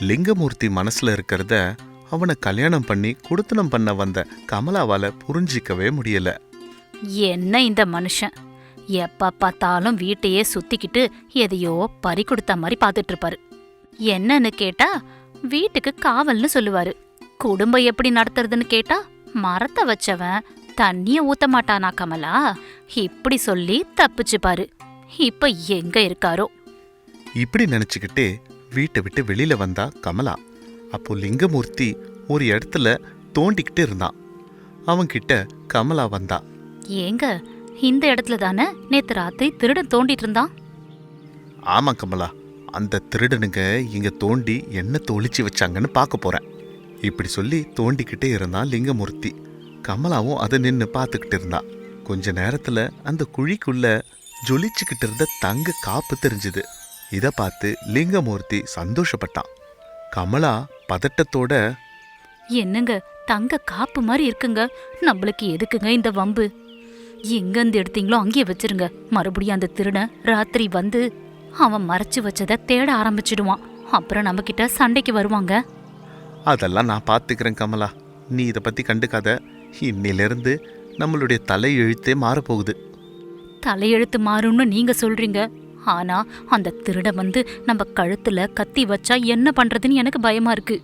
லிங்கமூர்த்தி மனசுல இருக்கிறத அவனை கல்யாணம் பண்ணி குடுத்தனம் பண்ண வந்த கமலாவால புரிஞ்சிக்கவே முடியல. என்ன இந்த மனுஷன்? எப்ப பார்த்தாலும் வீட்டையே சுத்திக்கிட்டு எதையோ பறி கொடுத்த மாதிரி பார்த்துட்டு இருப்பாரு என்னன்னு கேட்டா வீட்டுக்கு காவல்னு சொல்லுவாரு. குடும்பம் எப்படி நடத்துறதுன்னு கேட்டா மரத்தை வச்சவன் தண்ணிய ஊத்த மாட்டானா கமலா? இப்படி சொல்லி தப்பிச்சுப்பாரு. இப்ப எங்க இருக்காரோ? இப்படி நினைச்சுக்கிட்டே வீட்டை விட்டு வெளியில வந்தா கமலா. அப்போ லிங்கமூர்த்தி ஒரு இடத்துல தோண்டிக்கிட்டு இருந்தான். அவன்கிட்ட கமலா வந்தா. ஏங்க இந்த இடத்துல தானே நேத்து ராத்திரி திருடன் தோண்டிட்டு இருந்தான்? ஆமா கமலா அந்த திருடனுங்க இங்க தோண்டி என்ன ஒளிச்சு வச்சாங்கன்னு பார்க்க போறேன். இப்படி சொல்லி தோண்டிக்கிட்டே இருந்தான் லிங்கமூர்த்தி. கமலாவும் அதை நின்று பார்த்துக்கிட்டு இருந்தான் கொஞ்ச நேரத்துல அந்த குழிக்குள்ள ஜொலிச்சுக்கிட்டு இருந்த தங்க காப்பு தெரிஞ்சுது. இதை பார்த்து லிங்கமூர்த்தி சந்தோஷப்பட்டான். கமலா பதட்டத்தோட என்னங்க தங்க காப்பு மாதிரி இருக்குங்க. நம்மளுக்கு எதுக்குங்க இந்த வம்பு? எங்க இருந்து எடுத்தீங்களோ அங்கேயே வச்சிருங்க. மறுபடியும் அந்த திருடன் ராத்திரி வந்து அவன் மறைச்சு வச்சத தேட ஆரம்பிச்சிடுவான். அப்புறம் நம்ம கிட்ட சண்டைக்கு வருவாங்க. அதெல்லாம் நான் பார்த்துக்கிறேன் கமலா. நீ இதை பத்தி கண்டுக்காத. இன்னிலிருந்து நம்மளுடைய தலை எழுத்தே மாறப்போகுது. தலையெழுத்து மாறும்னு நீங்க சொல்றீங்க. ஆனா அந்த திருடன் வந்து நம்ம கழுத்துல கத்தி வச்சா என்ன பண்றதுன்னு எனக்கு பயமா இருக்கு.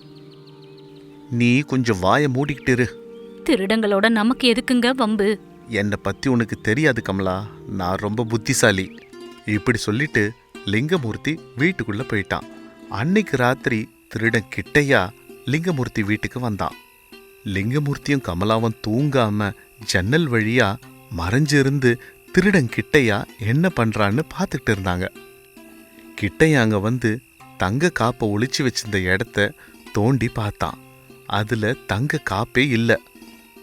நீ கொஞ்சம் வாயை மூடிக்கிட்டு இரு. திருடங்களோட நமக்கு எதுக்குங்க வம்பு? என்னை பத்தி உனக்கு தெரியாது கமலா. நான் ரொம்ப புத்திசாலி. இப்படி சொல்லிட்டு லிங்கமூர்த்தி வீட்டுக்குள்ள போயிட்டான். அன்னைக்கு ராத்திரி திருடன் கிட்டையா லிங்கமூர்த்தி வீட்டுக்கு வந்தான். லிங்கமூர்த்தியும் கமலாவும் தூங்காம ஜன்னல் வழியா மறைஞ்சிருந்து திருடன் கிட்டையா என்ன பண்றான்னு பார்த்துக்கிட்டு இருந்தாங்க. கிட்டையா அங்கே வந்து தங்க காப்பை ஒழிச்சு வச்சிருந்த இடத்த தோண்டி பார்த்தான். அதுல தங்க காப்பே இல்லை.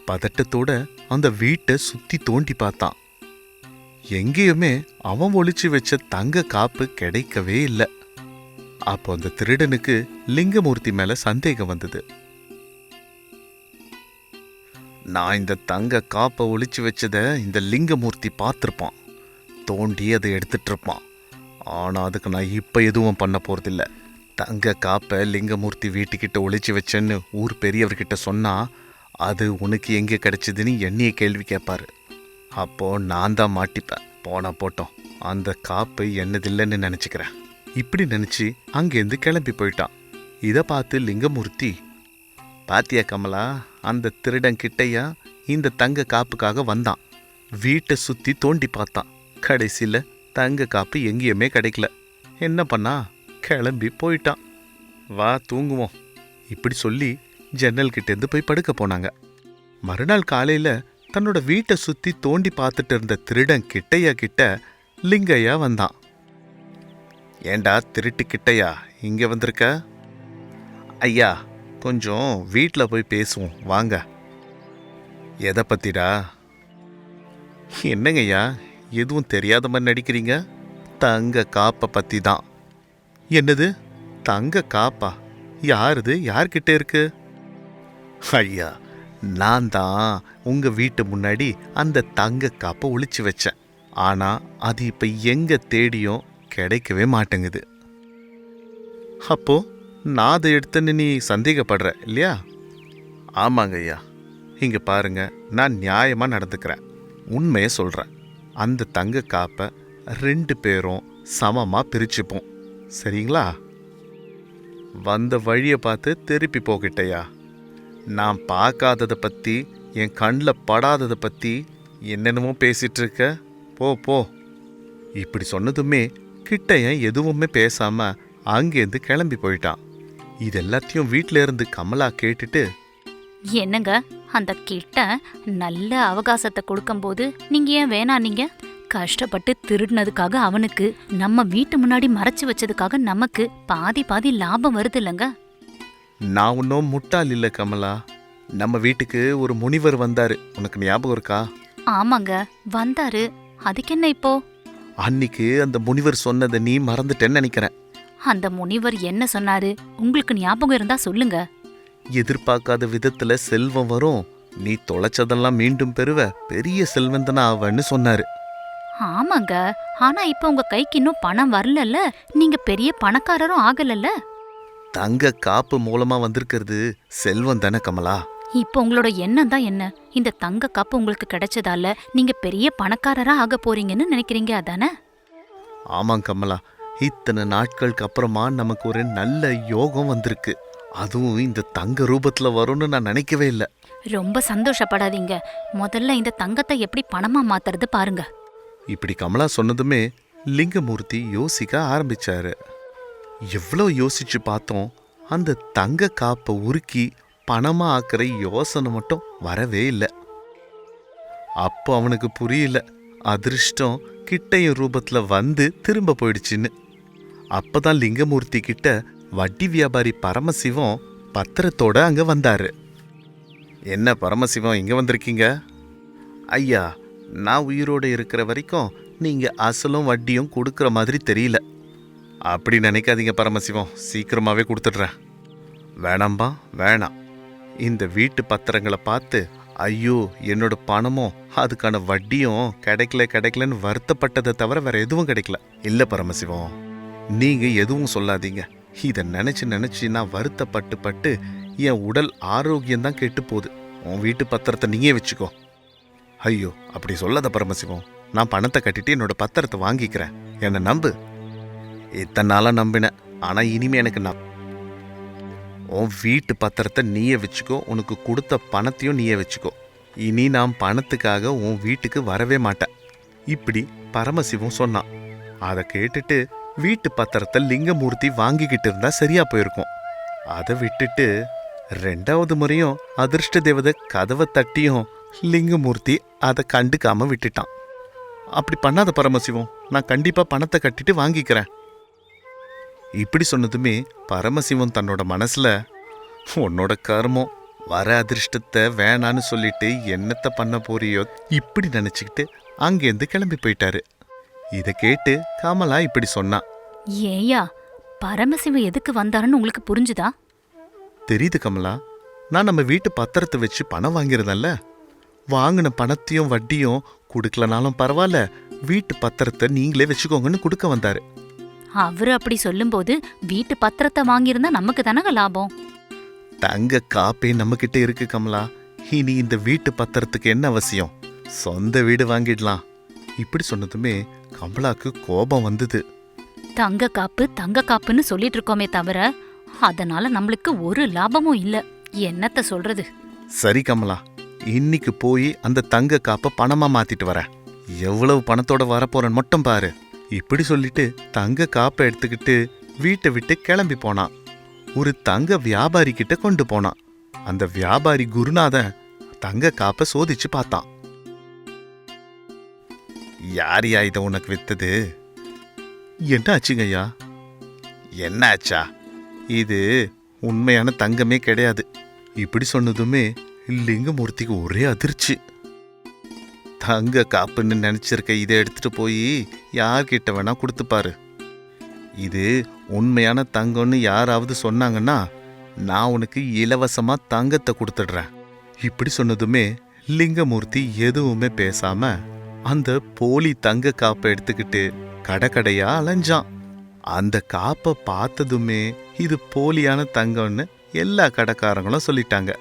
பதட்டத்தோட அந்த வீட்டை சுத்தி தோண்டி பார்த்தான். எங்கேயுமே அவன் ஒழிச்சு வச்ச தங்க காப்பு கிடைக்கவே இல்லை. அப்போ அந்த திருடனுக்கு லிங்கமூர்த்தி மேல சந்தேகம் வந்தது. நான் இந்த தங்க காப்பை ஒழிச்சு வச்சதை இந்த லிங்கமூர்த்தி பார்த்துருப்பான். தோண்டி அதை எடுத்துட்டு இருப்பான். ஆனால் அதுக்கு நான் இப்போ எதுவும் பண்ண போகிறதில்ல தங்க காப்பை லிங்கமூர்த்தி வீட்டுக்கிட்ட ஒழிச்சு வச்சேன்னு ஊர் பெரியவர்கிட்ட சொன்னால் அது உனக்கு எங்கே கிடச்சிதுன்னு என்னைய கேள்வி கேட்பார் அப்போது நான் தான் மாட்டிப்பேன். போனால் போட்டோம். அந்த காப்பு என்னதில்லைன்னு நினச்சிக்கிறேன். இப்படி நினச்சி அங்கேருந்து கிளம்பி போயிட்டான். இதை பார்த்து லிங்கமூர்த்தி பாத்தியா கமலா அந்த திருடன் கிட்டையா இந்த தங்க காப்புக்காக வந்தான். வீட்டை சுற்றி தோண்டி பார்த்தான். கடைசியில் தங்க காப்பு எங்கேயுமே கிடைக்கல. என்ன பண்ணா? கிளம்பி போயிட்டான். வா தூங்குவோம். இப்படி சொல்லி ஜன்னல் கிட்டேருந்து போய் படுக்க போனாங்க. மறுநாள் காலையில் தன்னோட வீட்டை சுத்தி தோண்டி பார்த்துட்டு இருந்த திருடன் கிட்டையா கிட்ட லிங்கையா வந்தான். ஏண்டா திருட்டு கிட்டையா இங்க வந்திருக்க? ஐயா கொஞ்சம் வீட்டில் போய் பேசுவோம். வாங்க. எதை பற்றிடா என்னங்கய்யா எதுவும் தெரியாத மாதிரி நடிக்கிறீங்க? தங்க காப்பை பற்றி தான் என்னது? தங்க காப்பா? யாருது? யார்கிட்ட இருக்கு? ஐயா நான் தான் உங்கள் வீட்டு முன்னாடி அந்த தங்க காப்பை ஒழிச்சு வச்சேன். ஆனால் அது இப்போ எங்கே தேடியும் கிடைக்கவே மாட்டேங்குது. அப்போ? நான் அதை எடுத்தேன்னு நீ சந்தேகப்படுற இல்லையா? ஆமாங்க ஐயா இங்கே பாருங்க நான் நியாயமாக நடந்துக்கிறேன். உண்மையை சொல்கிறேன் அந்த தங்க காப்பை ரெண்டு பேரும் சமமாக பிரிச்சுப்போம். சரிங்களா? வந்த வழியை பார்த்து திருப்பி போகிட்டையா. நான் பார்க்காததை பற்றி என் கண்ணில் படாததை பற்றி என்னென்னமோ பேசிகிட்டு இருக்க போ போ. இப்படி சொன்னதுமே கிட்டையன் எதுவுமே பேசாமல் அங்கேருந்து கிளம்பி போயிட்டான். இது எல்லாத்தையும் வீட்ல இருந்து கமலா கேட்டுட்டு என்னங்க அந்த கிட்ட நல்ல அவகாசத்தை கொடுக்கும்போது நீங்க ஏன் வேணாம் நீங்க கஷ்டப்பட்டு திருடினதுக்காக அவனுக்கு நம்ம வீட்டு முன்னாடி மறைச்சு வச்சதுக்காக நமக்கு பாதி பாதி லாபம் வருது இல்லைங்க நான் ஒன்றும் முட்டாள் இல்லை கமலா. நம்ம வீட்டுக்கு ஒரு முனிவர் வந்தாரு. உனக்கு ஞாபகம் இருக்கா? ஆமாங்க வந்தாரு. அதுக்கு என்ன இப்போ? அன்னைக்கு அந்த முனிவர் சொன்னதை நீ மறந்துட்டேன்னு நினைக்கிறேன். அந்த முனிவர் என்ன சொன்னாரு? உங்களுக்கு ஞாபகம் இருந்தா சொல்லுங்க. எதிர்பார்க்காத விதத்துல செல்வம் வரும். நீ தொலைச்சதெல்லாம் மீண்டும் பெறுவ. பெரிய செல்வந்தனா ஆவன்னு சொன்னாரு. ஆமாங்க. ஆனா இப்ப உங்க கைக்கு இன்னும் பணம் வரலல்ல? நீங்க பெரிய பணக்காரரும் ஆகலல்ல? தங்க காப்பு மூலமா வந்திருக்கிறது செல்வம் தானே கமலா? இப்போ உங்களோட எண்ணம் தான் என்ன? இந்த தங்க காப்பு உங்களுக்கு கிடைச்சதால நீங்க பெரிய பணக்காரரா ஆக போறீங்கன்னு நினைக்கிறீங்க அதானே? ஆமாம் கமலா. இத்தனை நாட்களுக்கு அப்புறமா நமக்கு ஒரு நல்ல யோகம் வந்திருக்கு. அதுவும் இந்த தங்க ரூபத்துல வரும்னு நான் நினைக்கவே இல்லை. ரொம்ப சந்தோஷப்படாதீங்க. முதல்ல இந்த தங்கத்தை எப்படி பணமா மாத்துறது பாருங்க. இப்படி கமலா சொன்னதுமே லிங்கமூர்த்தி யோசிக்க ஆரம்பிச்சாரு. எவ்வளோ யோசிச்சு பார்த்தோம் அந்த தங்க காப்பை உருக்கி பணமா ஆக்குற யோசனை மட்டும் வரவே இல்லை. அப்போ அவனுக்கு புரியல அதிர்ஷ்டம் கிட்டையும் ரூபத்துல வந்து திரும்ப போயிடுச்சுன்னு. அப்பதான் லிங்கமூர்த்தி கிட்ட வட்டி வியாபாரி பரமசிவம் பத்திரத்தோட அங்க வந்தாரு. என்ன பரமசிவம் இங்க வந்திருக்கீங்க? ஐயா நான் உயிரோடு இருக்கிற வரைக்கும் நீங்க அசலும் வட்டியும் கொடுக்குற மாதிரி தெரியல. அப்படி நினைக்காதீங்க பரமசிவம் சீக்கிரமாவே கொடுத்துட்றேன். வேணாம்பா வேணாம். இந்த வீட்டு பத்திரங்களை பார்த்து ஐயோ என்னோட பணமும் அதுக்கான வட்டியும் கிடைக்கல கிடைக்கலன்னு வருத்தப்பட்டதை தவிர வேற எதுவும் கிடைக்கல. இல்லை பரமசிவம். நீங்கள் எதுவும் சொல்லாதீங்க. இதை நினைச்சு நினச்சி நான் வருத்தப்பட்டு பட்டு என் உடல் ஆரோக்கியம்தான் கெட்டு போகுது உன் வீட்டு பத்திரத்தை நீயே வச்சுக்கோ. ஐயோ அப்படி சொல்லாத பரமசிவம். நான் பணத்தை கட்டிட்டு என்னோட பத்திரத்தை வாங்கிக்கிறேன். என்னை நம்பு. இத்தனை நாளாக நம்பினேன். ஆனால் இனிமே எனக்கு நம் உன் வீட்டு பத்திரத்தை நீயே வச்சுக்கோ. உனக்கு கொடுத்த பணத்தையும் நீயே வச்சுக்கோ. இனி நான் பணத்துக்காக உன் வீட்டுக்கு வரவே மாட்டேன். இப்படி பரமசிவம் சொன்னான். அதை கேட்டுட்டு வீட்டு பத்திரத்தை லிங்கமூர்த்தி வாங்கிக்கிட்டு இருந்தா சரியா போயிருக்கும். அதை விட்டுட்டு ரெண்டாவது முறையும் அதிர்ஷ்ட தேவதை கதவை தட்டியும் லிங்கமூர்த்தி அதை கண்டுக்காம விட்டுட்டான். அப்படி பண்ணாத பரமசிவம் நான் கண்டிப்பா பணத்தை கட்டிட்டு வாங்கிக்கிறேன். இப்படி சொன்னதுமே பரமசிவம் தன்னோட மனசுல உன்னோட கர்மம் வர அதிர்ஷ்டத்தை வேணான்னு சொல்லிட்டு என்னத்த பண்ண போறியோ? இப்படி நினைச்சுக்கிட்டு அங்கேருந்து கிளம்பி போயிட்டாரு. இதை கேட்டு கமலா இப்படி சொன்னா. ஏயா பரமசிவம் எதுக்கு வந்தாருன்னு உங்களுக்கு புரிஞ்சுதா? தெரியுது கமலா. நான் நம்ம வீட்டு பத்திரத்தை வச்சு பணம் வாங்கியிருந்தேன்ல. வாங்கின பணத்தையும் வட்டியும் கொடுக்கலனாலும் பரவாயில்ல. வீட்டு பத்திரத்தை நீங்களே வச்சுக்கோங்கன்னு கொடுக்க வந்தாரு. அவரு அப்படி சொல்லும்போது வீட்டு பத்திரத்தை வாங்கியிருந்தா நமக்கு தானங்க லாபம்? தங்க காப்பே நம்ம கிட்ட இருக்கு கமலா. இனி இந்த வீட்டு பத்திரத்துக்கு என்ன அவசியம்? சொந்த வீடு வாங்கிடலாம். இப்படி சொன்னதுமே கமலாக்கு கோபம் வந்தது. தங்க காப்பு தங்க காப்புன்னு சொல்லிட்டு இருக்கோமே தவிர அதனால நம்மளுக்கு ஒரு லாபமும் இல்ல. என்னத்த சொல்றது? சரி கமலா இன்னைக்கு போய் அந்த தங்க காப்பை பணமா மாத்திட்டு வரேன் எவ்வளவு பணத்தோட வரப்போறேன்னு மட்டும் பாரு. இப்படி சொல்லிட்டு தங்க காப்பை எடுத்துக்கிட்டு வீட்டை விட்டு கிளம்பி போனான். ஒரு தங்க வியாபாரி கிட்ட கொண்டு போனான். அந்த வியாபாரி குருநாதன் தங்க காப்பை சோதிச்சு பார்த்தான். யார் யா இதை உனக்கு வித்தது? என்ன ஆச்சுங்கய்யா என்ன ஆச்சா இது உண்மையான தங்கமே கிடையாது. இப்படி சொன்னதுமே லிங்கமூர்த்திக்கு ஒரே அதிர்ச்சி. தங்க காப்புன்னு நினச்சிருக்க இதை எடுத்துகிட்டு போய் யார்கிட்ட வேணா கொடுத்துப்பாரு. இது உண்மையான தங்கம்னு யாராவது சொன்னாங்கன்னா நான் உனக்கு இலவசமாக தங்கத்தை கொடுத்துடுறேன். இப்படி சொன்னதுமே லிங்கமூர்த்தி எதுவுமே பேசாமல் அந்த போலி தங்க காப்பை எடுத்துக்கிட்டு கடை கடையா அலைஞ்சான். அந்த காப்பை பார்த்ததுமே இது போலியான தங்கம்னு எல்லா கடைக்காரங்களும் சொல்லிட்டாங்க.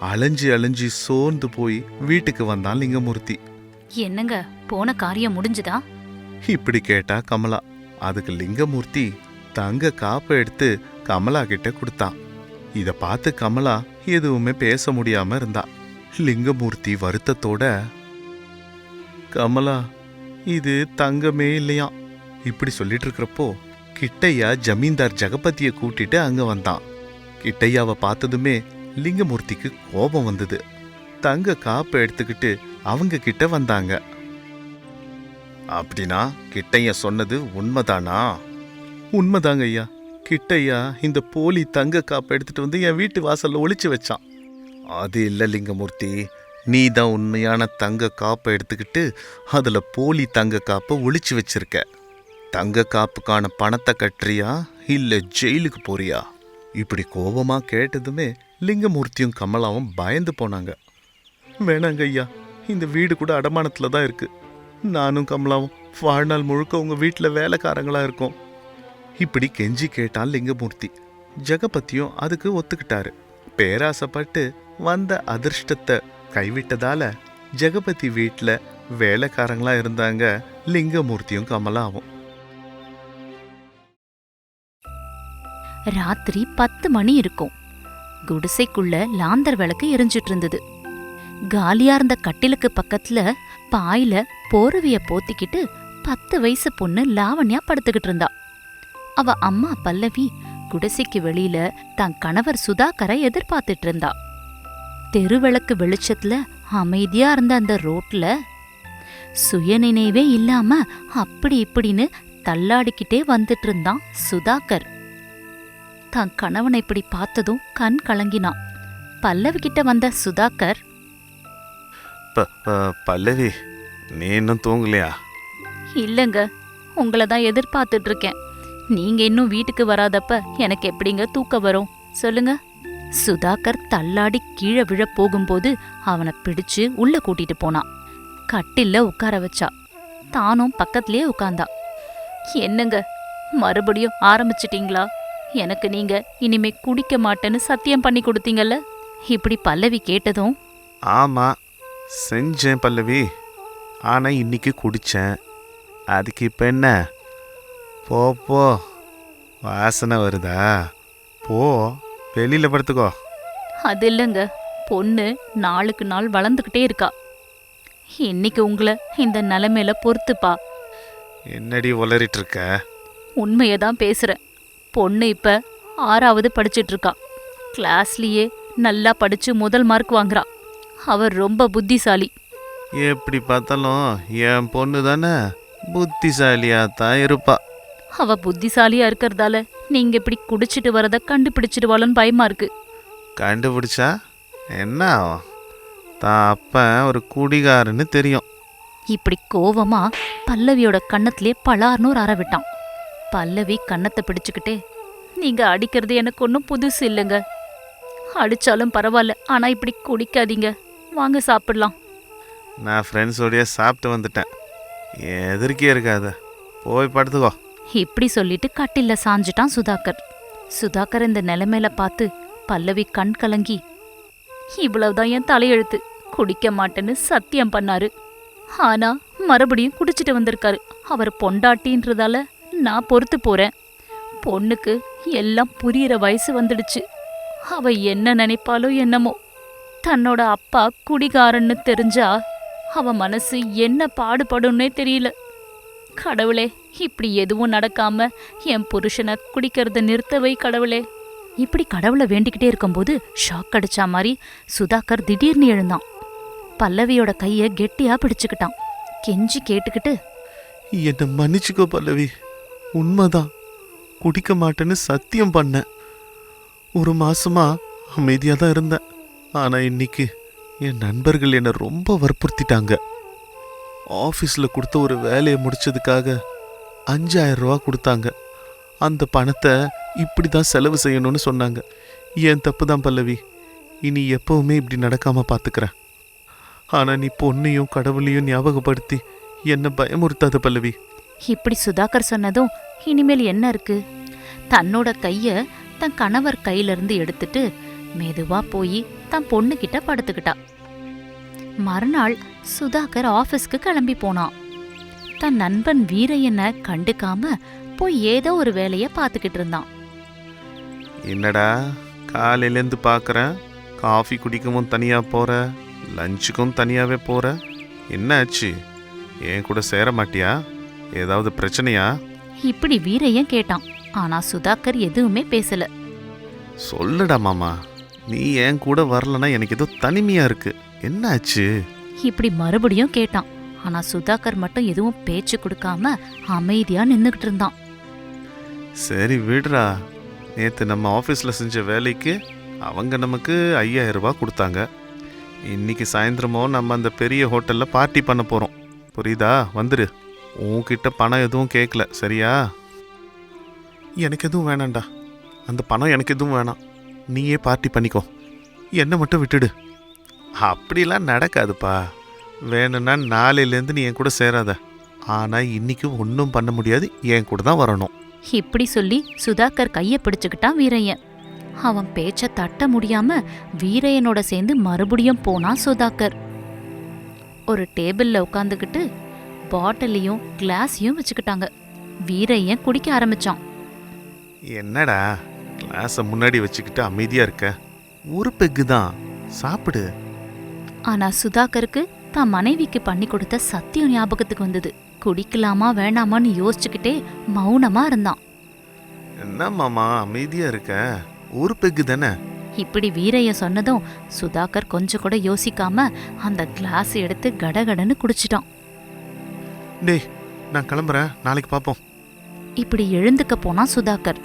அலைஞ்சு அலைஞ்சு சோர்ந்து போய் வீட்டுக்கு வந்தான் லிங்கமூர்த்தி. என்னங்க போன காரியம் முடிஞ்சுதா? இப்படி கேட்டா கமலா. அதுக்கு லிங்கமூர்த்தி தங்க காப்பை எடுத்து கமலா கிட்ட கொடுத்தான். இத பார்த்து கமலா எதுவுமே பேச முடியாம இருந்தா. லிங்கமூர்த்தி வருத்தத்தோட கமலா இது தங்கமே இல்லையா? இப்படி சொல்லிட்டு இருக்கிறப்போ கிட்டையா ஜமீன்தார் ஜெகபதிய கூட்டிட்டு அங்க வந்தான். கிட்டையாவை பார்த்ததுமே லிங்கமூர்த்திக்கு கோபம் வந்தது. தங்க காப்பை எடுத்துக்கிட்டு அவங்க கிட்ட வந்தாங்க. அப்படின்னா கிட்டைய சொன்னது உண்மைதானா? உண்மைதாங்க ஐயா. கிட்டையா இந்த போலி தங்க காப்பை எடுத்துட்டு வந்து என் வீட்டு வாசல்ல ஒளிச்சு வச்சான். அது இல்ல லிங்கமூர்த்தி. நீ தான் உண்மையான தங்க காப்பை எடுத்துக்கிட்டு அதில் போலி தங்க காப்பை ஒழிச்சு வச்சிருக்க. தங்க காப்புக்கான பணத்தை கட்டுறியா? இல்லை ஜெயிலுக்கு போறியா? இப்படி கோபமாக கேட்டதுமே லிங்கமூர்த்தியும் கமலாவும் பயந்து போனாங்க. வேணாங்க ஐயா இந்த வீடு கூட அடமானத்தில் தான் இருக்குது நானும் கமலாவும் வாழ்நாள் முழுக்க உங்கள் வீட்டில் வேலைக்காரங்களாக இருக்கோம். இப்படி கெஞ்சி கேட்டான் லிங்கமூர்த்தி. ஜெகபதியும் அதுக்கு ஒத்துக்கிட்டாரு. பேராசைப்பட்டு வந்த அதிர்ஷ்டத்தை கைவிட்டதால ஜெகபதி வீட்டில் வேலைக்காரங்களா இருந்தாங்க லிங்கமூர்த்தியும் கமலாவும். ராத்திரி பத்து மணி இருக்கும். குடிசைக்குள்ள லாந்தர் விளக்கு எரிஞ்சிட்டு இருந்தது. காலியா இருந்த கட்டிலுக்கு பக்கத்துல பாயில போர்வைய போத்திக்கிட்டு பத்து வயசு பொண்ணு லாவண்யா படுத்துக்கிட்டு இருந்தா. அவ அம்மா பல்லவி குடிசைக்கு வெளியில தன் கணவர் சுதாகரை எதிர்பார்த்துட்டு இருந்தா. தெருவிளக்கு வெளிச்சத்துல அமைதியா இருந்த அந்த ரோட்ல சுயநினைவே இல்லாம அப்படி இப்படின்னு தள்ளாடிக்கிட்டே வந்துட்டு இருந்தான் சுதாகர். தான் கணவனை இப்படி பார்த்ததும் கண் கலங்கினான். பல்லவி கிட்ட வந்த சுதாகர் பல்லவி நீ இன்னும் தூங்கலையா? இல்லங்க உங்களை தான் எதிர்பார்த்துட்டு இருக்கேன். நீங்க இன்னும் வீட்டுக்கு வராதப்ப எனக்கு எப்படிங்க தூக்கம் வரும்? சொல்லுங்க. சுதாகர் தள்ளாடி கீழே விழ போகும்போது அவனை பிடிச்சு உள்ள கூட்டிட்டு போனான். கட்டில்ல உட்கார வச்சா. தானும் பக்கத்திலேயே உட்கார்ந்தா என்னங்க மறுபடியும் ஆரம்பிச்சிட்டீங்களா? எனக்கு நீங்க இனிமே குடிக்க மாட்டேன்னு சத்தியம் பண்ணி கொடுத்தீங்கல்ல? இப்படி பல்லவி கேட்டதும் ஆமாம் செஞ்சேன் பல்லவி. ஆனால் இன்னைக்கு குடித்தேன் அதுக்கு இப்போ என்ன? போ போ. வாசனை வருதா? போ. வெளியில் படுத்துக்கோ. அது இல்லைங்க. பொண்ணு நாளுக்கு நாள் வளர்ந்துக்கிட்டே இருக்கா. இன்னைக்கு உங்களை இந்த நிலைமையில பொறுத்துப்பா. என்னடி உளறிட்டு இருக்க உண்மையை தான் பேசுறேன். பொண்ணு இப்ப ஆறாவது படிச்சிட்டு இருக்கா கிளாஸ்லயே நல்லா படிச்சு முதல் மார்க் வாங்குறா. அவர் ரொம்ப புத்திசாலி. எப்படி பார்த்தாலும் என் பொண்ணு தானே புத்திசாலியாக தான் இருப்பா. அவ புத்திசாலியா இருக்கறதால நீங்க இப்படி குடிச்சிட்டு வரத கண்டுபிடிச்சிடுவாளோன்னு பயமா இருக்கு. கண்டுபிடிச்சா? என்ன ஆகும்? தான் அப்பன் ஒரு குடிகாரன்னு தெரியும். இப்படி கோவமா பல்லவியோட கன்னத்திலே பலார்னு ஒரு அற விட்டான். பல்லவி கன்னத்தை பிடிச்சுக்கிட்டே நீங்க அடிக்கிறது எனக்கு ஒன்றும் புதுசு இல்லைங்க. அடிச்சாலும் பரவாயில்ல ஆனா இப்படி குடிக்காதீங்க. வாங்க சாப்பிடலாம். நான் ஃப்ரெண்ட்ஸோடய சாப்பிட்டு வந்துட்டேன். எதிர்க்கே இருக்காத. போய் படுத்துக்கோ. இப்படி சொல்லிட்டு கட்டில்ல சாஞ்சிட்டான் சுதாகர். சுதாகர் இந்த நிலைமையில பார்த்து பல்லவி கண் கலங்கி இவ்வளவுதான் என் தலையெழுத்து. குடிக்க மாட்டேன்னு சத்தியம் பண்ணாரு. ஆனா மறுபடியும் குடிச்சிட்டு வந்திருக்காரு. அவர் பொண்டாட்டின்றதால நான் பொறுத்து போறேன். பொண்ணுக்கு எல்லாம் புரியிற வயசு வந்துடுச்சு. அவ என்ன நினைப்பாலோ என்னமோ. தன்னோட அப்பா குடிகாரன்னு தெரிஞ்சா அவ மனசு என்ன பாடுபடும்னே தெரியல. கடவுளே இப்படி எதுவும் நடக்காம என் புருஷனை குடிக்கிறத நிறுத்தவை கடவுளே. இப்படி கடவுளை வேண்டிக்கிட்டே இருக்கும்போது ஷாக் அடிச்சா மாதிரி சுதாகர் திடீர்னு எழுந்தான். பல்லவியோட கைய கெட்டியா பிடிச்சுக்கிட்டான். கெஞ்சி கேட்டுக்கிட்டு என்னை மன்னிச்சுக்கோ பல்லவி. உண்மைதான். குடிக்க மாட்டேன்னு சத்தியம் பண்ணேன் ஒரு மாசமா அமைதியாக தான் இருந்தேன். ஆனால் இன்னைக்கு என் நண்பர்கள் என்னை ரொம்ப வற்புறுத்திட்டாங்க. ஆஃபீஸில் கொடுத்த ஒரு வேலையை முடிச்சதுக்காக அஞ்சாயிரம் ரூபா கொடுத்தாங்க. அந்த பணத்தை இப்படி தான் செலவு செய்யணும்னு சொன்னாங்க. என் தப்பு தான் பல்லவி? இனி எப்பவுமே இப்படி நடக்காமல் பார்த்துக்கிறேன் ஆனால் நீ பொண்ணையும் கடவுளையும் ஞாபகப்படுத்தி என்னை பயமுறுத்தாத பல்லவி? இப்படி சுதாகர் சொன்னதும் இனிமேல் என்ன இருக்கு? தன்னோட கையை தன் கணவர் கையிலிருந்து எடுத்துட்டு மெதுவாக போய் தன் பொண்ணுக்கிட்ட படுத்துக்கிட்டா. மறுநாள் சுதாகர் ஆஃபீஸ்க்கு கிளம்பி போனான். தன் நண்பன் வீரையனை கண்டுக்காம போய் ஏதோ ஒரு வேலைய பார்த்துக்கிட்டு இருந்தான். என்னடா காலையிலேருந்து பார்க்குறேன் காஃபி குடிக்கவும் தனியாக போகிற லஞ்சுக்கும் தனியாகவே போகிற என்ன ஆச்சு என் கூட சேர மாட்டியா? ஏதாவது பிரச்சனையா? இப்படி வீரையன் கேட்டான். ஆனா சுதாகர் எதுவுமே பேசல. சொல்லுடா மாமா நீ என் கூட வரலனா எனக்கு ஏதோ தனிமையாக இருக்கு. என்ன ஆச்சு இப்படி மறுபடியும் கேட்டான். ஆனா சுதாகர் மட்டும் எதுவும் பேச்சு கொடுக்காம அமைதியா நின்றுகிட்டு இருந்தான். சரி விடுறா. நேற்று நம்ம ஆஃபீஸில் செஞ்ச வேலைக்கு அவங்க நமக்கு ஐயாயிரம் ரூபாய் கொடுத்தாங்க. இன்னைக்கு சாயந்தரமோ நம்ம அந்த பெரிய ஹோட்டலில் பார்ட்டி பண்ண போகிறோம் புரியுதா? வந்துரு. உன்கிட்ட பணம் எதுவும் கேட்கல சரியா? எனக்கு எதுவும் வேணாம்டா. அந்த பணம் எனக்கு எதுவும் வேணாம். நீயே பார்ட்டி பண்ணிக்கோ. என்னை மட்டும் விட்டுடு. அப்படிலாம் நடக்காதுப்பா. வேணும்னா நாளையிலேருந்து நீ என் கூட சேராத. ஆனால் இன்னைக்கு ஒன்றும் பண்ண முடியாது. என் கூட தான் வரணும். இப்படி சொல்லி சுதாகர் கைய பிடிச்சுக்கிட்டான் வீரையன். அவன் பேச்ச தட்ட முடியாம வீரையனோட சேர்ந்து மறுபடியும் போனான் சுதாகர். ஒரு டேபிள்ல உட்காந்துக்கிட்டு பாட்டிலையும் கிளாஸையும் வச்சுக்கிட்டாங்க. வீரையன் குடிக்க ஆரம்பிச்சான். என்னடா கிளாஸை முன்னாடி வச்சுக்கிட்டு அமைதியா இருக்க? ஒரு பெக்கு தான் சாப்பிடு. ஆனா சுதாகருக்கு தான் மனைவிக்கு பண்ணி கொடுத்த சத்தியம் ஞாபகத்துக்கு வந்தது. குடிக்கலாமா வேண்டாமான்னு யோசிச்சுக்கிட்டே மௌனமா இருந்தான். என்ன மாமா அமைதியா இருக்க? ஒரு பெக்கு தானே? இப்படி வீரைய சொன்னதும் சுதாகர் கொஞ்சம் கூட யோசிக்காம அந்த கிளாஸ் எடுத்து கடகடன்னு குடிச்சிட்டான். டேய் நான் கிளம்புறேன். நாளைக்கு பார்ப்போம் இப்படி எழுந்துக்க போனான் சுதாகர்.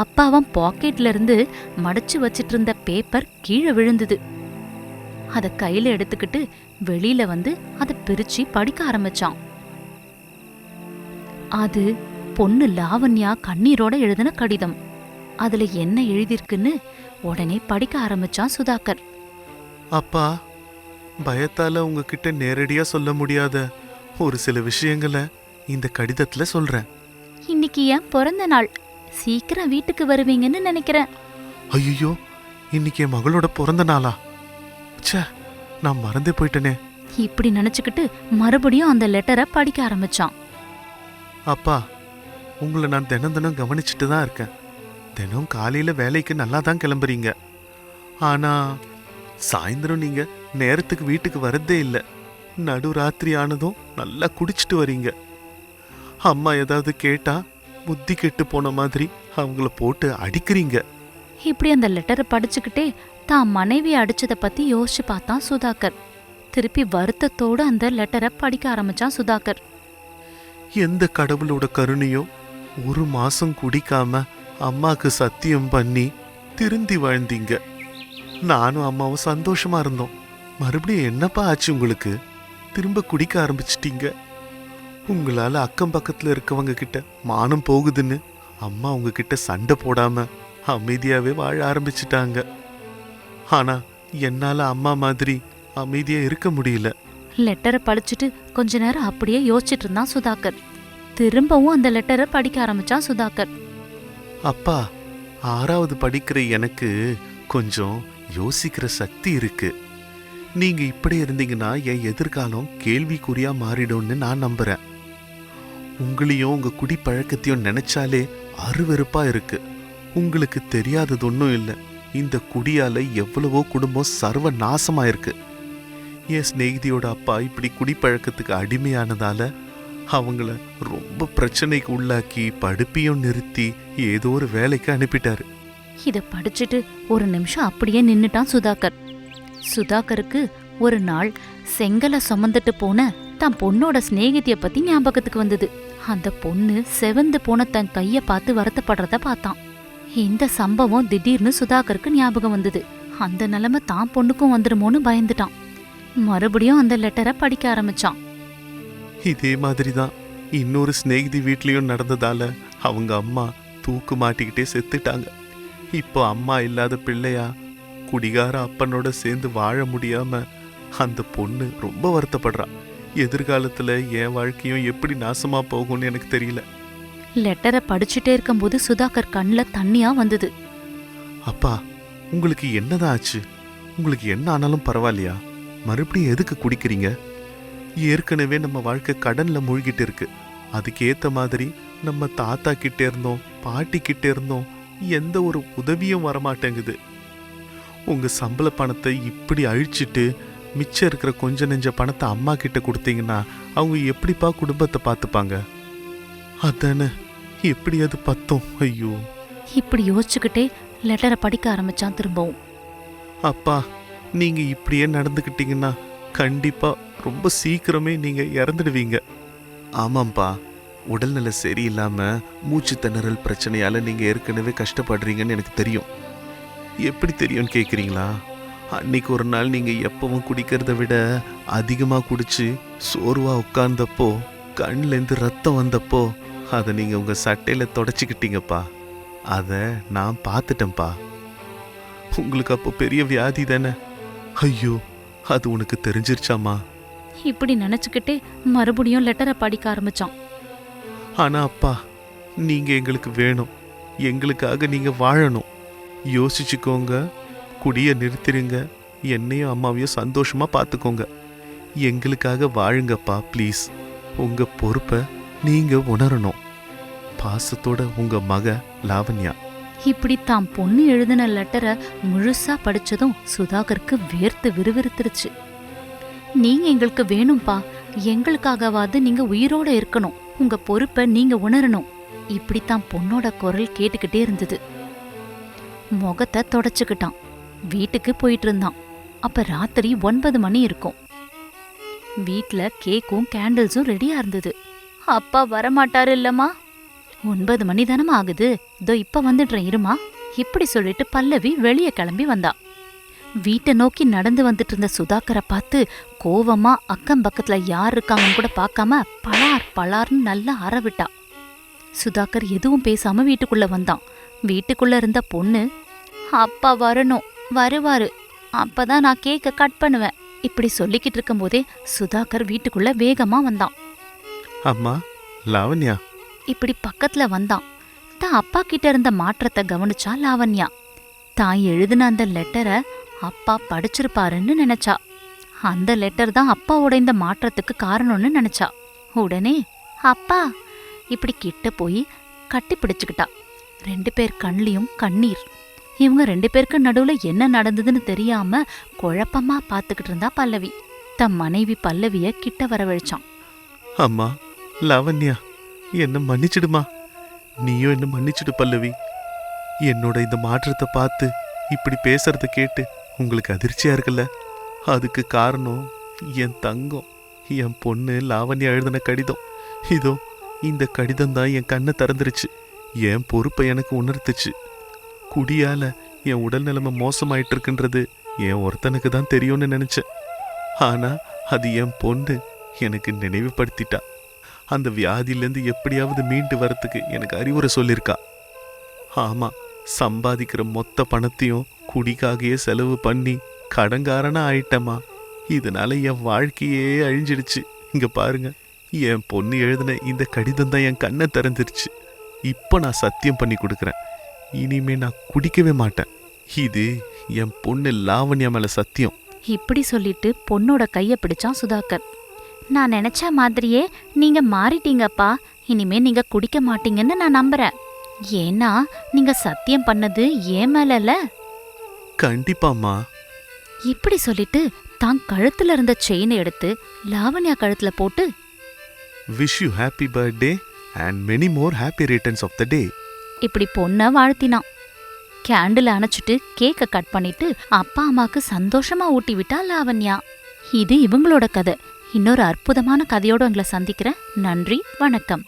அப்ப அவன் பாக்கெட்ல இருந்து மடிச்சு வச்சிட்டு இருந்த பேப்பர் கீழே விழுந்தது. அத கையில எடுத்துக்கிட்டு வெளியில வந்து அதை பிரிச்சு படிக்க ஆரம்பிச்சான். அது பொண்ணு லாவண்யா கண்ணீரோட எழுதின கடிதம். அதுல என்ன எழுதியிருக்குன்னு உடனே படிக்க ஆரம்பிச்சான் சுதாகர். அப்பா பயத்தால உங்ககிட்ட நேரடியா சொல்ல முடியாத ஒரு சில விஷயங்களை இந்த கடிதத்துல சொல்றேன். இன்னைக்கு என் பிறந்த நாள். சீக்கிரம் வீட்டுக்கு வருவீங்கன்னு நினைக்கிறேன். ஐயோ இன்னைக்கு என் மகளோட பிறந்த நாளா? ச்சே. நான் மறந்தே போயிட்டேனே. இப்படி நினைச்சுக்கிட்டு மறுபடியும் அந்த லெட்டரை படிக்க ஆரம்பிச்சான். அப்பா உங்களை நான் தினம் தினம் கவனிச்சுட்டு தான் இருக்கேன். தினம் காலையில வேலைக்கு நல்லா தான் கிளம்புறீங்க. ஆனா சாயந்தரம் நீங்க நேரத்துக்கு வீட்டுக்கு வரதே இல்லை. நடுராத்திரி ஆனதும் நல்லா குடிச்சிட்டு வரீங்க. அம்மா ஏதாவது கேட்டா புத்தி கெட்டு போன மாதிரி அவங்கள போட்டு அடிக்கிறீங்க. இப்படி அந்த லெட்டரை படிச்சுக்கிட்டே தான் மனைவி அடிச்சதை பத்தி யோசிச்சு பார்த்தான் சுதாகர். திருப்பி வருத்தத்தோடு அந்த லெட்டரை படிக்க ஆரம்பிச்சான் சுதாகர். எந்த கடவுளோட கருணையோ ஒரு மாசம் குடிக்காம அம்மாக்கு சத்தியம் பண்ணி திருந்தி வாழ்ந்தீங்க. நானும் அம்மாவும் சந்தோஷமா இருந்தோம். மறுபடியும் என்னப்பா ஆச்சு உங்களுக்கு? திரும்ப குடிக்க ஆரம்பிச்சிட்டீங்க. உங்களால அக்கம் பக்கத்துல இருக்கவங்க கிட்ட மானம் போகுதுன்னு அம்மா உங்ககிட்ட சண்டை போடாம அமைதியாவே வாழ ஆரம்பிச்சிட்டாங்க. ஆனா என்னால அம்மா மாதிரி அமைதியா இருக்க முடியல. லெட்டரை படிச்சுட்டு கொஞ்ச நேரம் அப்படியே யோசிச்சுட்டு இருந்தான் சுதாகர். திரும்பவும் அந்த லெட்டரை படிக்க ஆரம்பிச்சான் சுதாகர். அப்பா ஆறாவது படிக்கிற எனக்கு கொஞ்சம் யோசிக்கிற சக்தி இருக்கு. நீங்க இப்படி இருந்தீங்கன்னா என் எதிர்காலம் கேள்விக்குறியா மாறிடும்னு நான் நம்புறேன். உங்களையும் உங்க குடி பழக்கத்தையும் நினைச்சாலே அருவெருப்பா இருக்கு. உங்களுக்கு தெரியாதது ஒன்றும் இல்லை. இந்த குடியால எவ்வளவோ குடும்பம் சர்வ நாசமாயிருக்கு என் சிநேகிதியோட அப்பா இப்படி குடிப்பழக்கத்துக்கு அடிமையானதால அவங்கள ரொம்ப பிரச்சனைக்கு உள்ளாக்கி படிப்பையும் நிறுத்தி ஏதோ ஒரு வேலைக்கு அனுப்பிட்டாரு. இதை படிச்சுட்டு ஒரு நிமிஷம் அப்படியே நின்னுட்டான் சுதாகர். சுதாகருக்கு ஒரு நாள் செங்கலை சுமந்துட்டு போன தன் பொண்ணோட சிநேகிதிய பத்தி ஞாபகத்துக்கு வந்தது. அந்த பொண்ணு செவந்து போன தன் கைய பார்த்து வருத்தப்படுறத பார்த்தான். இந்த சம்பவம் திடீர்னு சுதாகருக்கு ஞாபகம் வந்தது. அந்த நிலைமை தான் பொண்ணுக்கும் வந்துடுமோன்னு பயந்துட்டான். மறுபடியும் அந்த லெட்டரை படிக்க ஆரம்பிச்சான். இதே மாதிரி தான் இன்னொரு சிநேகிதி வீட்லயும் நடந்ததால அவங்க அம்மா தூக்கு மாட்டிக்கிட்டே செத்துட்டாங்க. இப்போ அம்மா இல்லாத பிள்ளையா குடிகார அப்பனோட சேர்ந்து வாழ முடியாம அந்த பொண்ணு ரொம்ப வருத்தப்படுறா. எதிர்காலத்துல என் வாழ்க்கையும் எப்படி நாசமா போகும்னு எனக்கு தெரியல. லெட்டரை படிச்சுட்டே இருக்கும்போது சுதாகர் கண்ணில் தண்ணியா வந்தது. அப்பா உங்களுக்கு என்னதான் ஆச்சு? உங்களுக்கு என்ன ஆனாலும் பரவாயில்லையா? மறுபடியும் எதுக்கு குடிக்கிறீங்க? ஏற்கனவே நம்ம வாழ்க்கை கடன்ல மூழ்கிட்டு இருக்கு. அதுக்கேத்த மாதிரி நம்ம தாத்தா கிட்டே இருந்தோம் பாட்டி கிட்டே இருந்தோம் எந்த ஒரு உதவியும் வரமாட்டேங்குது. உங்க சம்பள பணத்தை இப்படி அழிச்சிட்டு மிச்சம் இருக்கிற கொஞ்ச நெஞ்ச பணத்தை அம்மா கிட்ட கொடுத்தீங்கன்னா அவங்க எப்படிப்பா குடும்பத்தை பார்த்துப்பாங்க? அதானே? எப்படி அது பத்தும். ஐயோ. இப்படி யோசிச்சுக்கிட்டே லெட்டரை படிக்க ஆரம்பிச்சான் திரும்பவும். அப்பா நீங்க இப்படியே நடந்துக்கிட்டீங்கன்னா கண்டிப்பா ரொம்ப சீக்கிரமே நீங்க இறந்துடுவீங்க. ஆமாம்ப்பா உடல்நிலை சரியில்லாம மூச்சு திணறல் பிரச்சனையால நீங்க ஏற்கனவே கஷ்டப்படுறீங்கன்னு எனக்கு தெரியும். எப்படி தெரியும்னு கேக்குறீங்களா? அன்னைக்கு ஒரு நாள் நீங்க எப்பவும் குடிக்கிறத விட அதிகமா குடிச்சு சோர்வா உட்கார்ந்தப்போ கண்லேருந்து ரத்தம் வந்தப்போ அதை நீங்க உங்க சட்டையில தொடச்சிக்கிட்டீங்கப்பா. அதை நான் பார்த்துட்டேன்ப்பா. உங்களுக்கு அப்போ பெரிய வியாதி தானே? ஐயோ அது உனக்கு தெரிஞ்சிருச்சாமா இப்படி நினைச்சுக்கிட்டே மறுபடியும் லெட்டரை படிக்க ஆரம்பிச்சான். ஆனா அப்பா நீங்க எங்களுக்கு வேணும். எங்களுக்காக நீங்க வாழணும். யோசிச்சுக்கோங்க குடிய நிறுத்திடுங்க என்னையும் அம்மாவையும் சந்தோஷமா பார்த்துக்கோங்க. எங்களுக்காக வாழுங்கப்பா ப்ளீஸ். உங்க பொறுப்பை நீங்க உணரணும். பாசத்தோட உங்க மக லாவண்யா. இப்படி பொண்ணு எழுதின லெட்டரை முழுசா படிச்சதும் சுதாகருக்கு வேர்த்து விறுவிறுத்துருச்சு. நீங்க எங்களுக்கு வேணும்பா. எங்களுக்காகவாது நீங்க உயிரோட இருக்கணும். உங்க பொறுப்பை நீங்க உணரணும். இப்படித்தான் பொண்ணோட குரல் கேட்டுக்கிட்டே இருந்தது. முகத்தை தொடச்சுக்கிட்டான். வீட்டுக்கு போயிட்டு இருந்தான் அப்ப ராத்திரி ஒன்பது மணி இருக்கும். வீட்டில் கேக்கும் கேண்டில்ஸும் ரெடியா இருந்தது. அப்பா வரமாட்டாரு இல்லம்மா? ஒன்பது மணி தானமா ஆகுது. இதோ இப்ப வந்துடுறேன் இருமா? இப்படி சொல்லிட்டு பல்லவி வெளியே கிளம்பி வந்தா. வீட்டை நோக்கி நடந்து வந்துட்டு இருந்த சுதாகரை பார்த்து கோவமா அக்கம் பக்கத்துல யார் இருக்காங்கன்னு கூட பார்க்காம பலார் பலார்னு நல்லா அறவிட்டா. சுதாகர் எதுவும் பேசாம வீட்டுக்குள்ள வந்தான். வீட்டுக்குள்ள இருந்த பொண்ணு அப்பா வரணும் வருவாரு. அப்பதான் நான் கேக்க கட் பண்ணுவேன். இப்படி சொல்லிக்கிட்டு இருக்கும்போதே சுதாகர் வீட்டுக்குள்ள வேகமா வந்தான். அம்மா லாவண்யா. இப்படி பக்கத்துல வந்தான். தான் அப்பா கிட்ட இருந்த மாற்றத்தை கவனிச்சா லாவண்யா. தான் எழுதின அந்த லெட்டரை அப்பா படிச்சிருப்பாருன்னு நினைச்சா. அந்த லெட்டர் தான் அப்பாவோட இந்த மாற்றத்துக்கு காரணம்னு நினைச்சா. உடனே அப்பா இப்படி கிட்ட போய் கட்டி பிடிச்சுக்கிட்டா. ரெண்டு பேர் கண்லயும் கண்ணீர். இவங்க ரெண்டு பேருக்கு நடுவுல என்ன நடந்ததுன்னு தெரியாம குழப்பமா பாத்துக்கிட்டு இருந்தா பல்லவி. தன் மனைவி பல்லவிய கிட்ட வரவழைச்சான். அம்மா லாவண்யா என்ன மன்னிச்சிடுமா? நீயும் என்ன மன்னிச்சிடு பல்லவி. என்னோட இந்த மாற்றத்தை பார்த்து இப்படி பேசுறத கேட்டு உங்களுக்கு அதிர்ச்சியா இருக்குல்ல? அதுக்கு காரணம் என் தங்கம் என் பொண்ணு லாவண்யா எழுதின கடிதம். இதோ இந்த கடிதம் தான் என் கண்ணை திறந்துருச்சு. என் பொறுப்பை எனக்கு உணர்த்துச்சு. குடியால என் உடல் நிலைமை மோசமாயிட்டு இருக்குன்றது என் ஒருத்தனுக்கு தான் தெரியும்னு நினைச்சேன். ஆனா அது என் பொண்ணு எனக்கு நினைவுபடுத்திட்டா. அந்த வியாதியிலேருந்து எப்படியாவது மீண்டு வரத்துக்கு எனக்கு அறிவுரை சொல்லியிருக்கா ஆமாம் சம்பாதிக்கிற மொத்த பணத்தையும் குடிக்காகவே செலவு பண்ணி கடங்காரனா ஆயிட்டமா இதனால என் வாழ்க்கையே அழிஞ்சிடுச்சு. இங்கே பாருங்க என் பொண்ணு எழுதின இந்த கடிதம் தான் என் கண்ணை திறந்துருச்சு. இப்போ நான் சத்தியம் பண்ணி கொடுக்குறேன். இனிமே நான் குடிக்கவே மாட்டேன். இது என் பொண்ணு லாவண்யா மேலே சத்தியம். இப்படி சொல்லிட்டு பொண்ணோட கையை பிடிச்சான் சுதாகர். நான் நினைச்ச மாதிரியே நீங்க மாறிட்டீங்கப்பா. இனிமே நீங்க குடிக்க மாட்டீங்கன்னு நான் நம்புறேன். ஏன்னா நீங்க சத்தியம் பண்ணது ஏன் மேலல கண்டிப்பாம்மா. இப்படி சொல்லிட்டு தான் கழுத்துல இருந்த செயினை எடுத்து லாவண்யா கழுத்துல போட்டு wish you happy birthday and many more happy returns of the day இப்படி பொண்ண வாழ்த்தினான். கேண்டில் அணைச்சிட்டு கேக்க கட் பண்ணிட்டு அப்பா அம்மாக்கு சந்தோஷமா ஊட்டி விட்டா லாவண்யா. இது இவங்களோட கதை. இன்னொரு அற்புதமான கதையோட உங்களை சந்திக்கிறேன். நன்றி வணக்கம்.